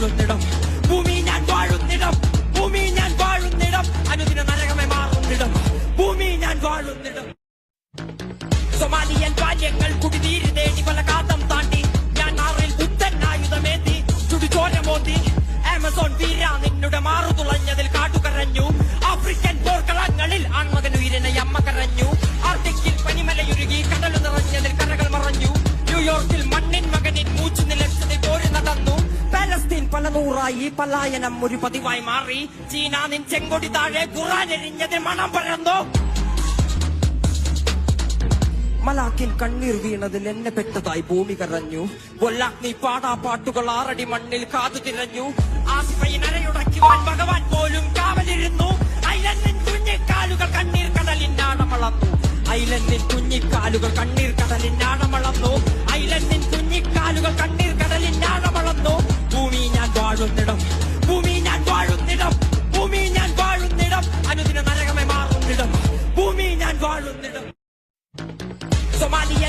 വാഴുന്നിടം. ഭൂമി ഞാൻ വാഴുന്നിടം. ഭൂമി ഞാൻ വാഴുന്നിടം. അനുദിന നരകമേ മാറുന്നിടം. ഭൂമി ഞാൻ വാഴുന്നിടം. സൊമാലിയൻ ബാല്യങ്ങൾ കുടിനീര് തേടി പല കാതം താണ്ടി. ഞാൻ ആറിൽ ബുദ്ധൻ ആയുധമേന്തി. ചുടുചോര മോന്തി. ആമസോൺ വീര നിന്നുടെ മാറു തുളഞ്ഞതിൽ കാട്ടുകരഞ്ഞു. ആഫ്രിക്കൻ പോർക്കളങ്ങളിൽ ആൺമകൻ ഉയരനെ അമ്മ കരഞ്ഞു. ആർട്ടിക്കിൽ പനിമലയുരുകി കടൽ നിറഞ്ഞതിൽ കരകൾ മറഞ്ഞു. ന്യൂയോർക്കിൽ മണ്ണിൻ മകനിൽ മൂച്ചു നിലച്ചതിൽ പോര് നടന്നു. പാലസ്തീൻ പല നൂറായി പലായനം ഒരു പതിവായി മാറി. ചീന നിൻ ചെങ്കൊടി താഴെ ഖുറാൻ എരിഞ്ഞതിൽ മണം പരന്നു. മലാക്കിൻ കണ്ണീർ വീണതിൽ എന്നെ പെട്ടതായി ഭൂമി കരഞ്ഞു. കൊല്ലാഗ്നി പാടാ പാട്ടുകൾ ആറടി മണ്ണിൽ കാതു തിരഞ്ഞു. ഭഗവാൻ പോലും കാവലിരുന്നു. കുഞ്ഞിക്കാലുകൾ കണ്ണീർ കടലിനാടമളന്നു ഐലന്നിൻ കുഞ്ഞിക്കാലുകൾ കണ്ണീർ കടലിനാടമളന്നു ഐലന്നിൻ കുഞ്ഞിക്കാലുകൾ കണ്ണീർ വാഴുന്നിടം. ഭൂമി ഞാൻ വാഴുന്നിടം. ഭൂമി ഞാൻ വാഴുന്നിടം. അനുദിന നരകമായി മാറുന്നിടം. ഭൂമി ഞാൻ വാഴുന്നിടം. സൊമാലി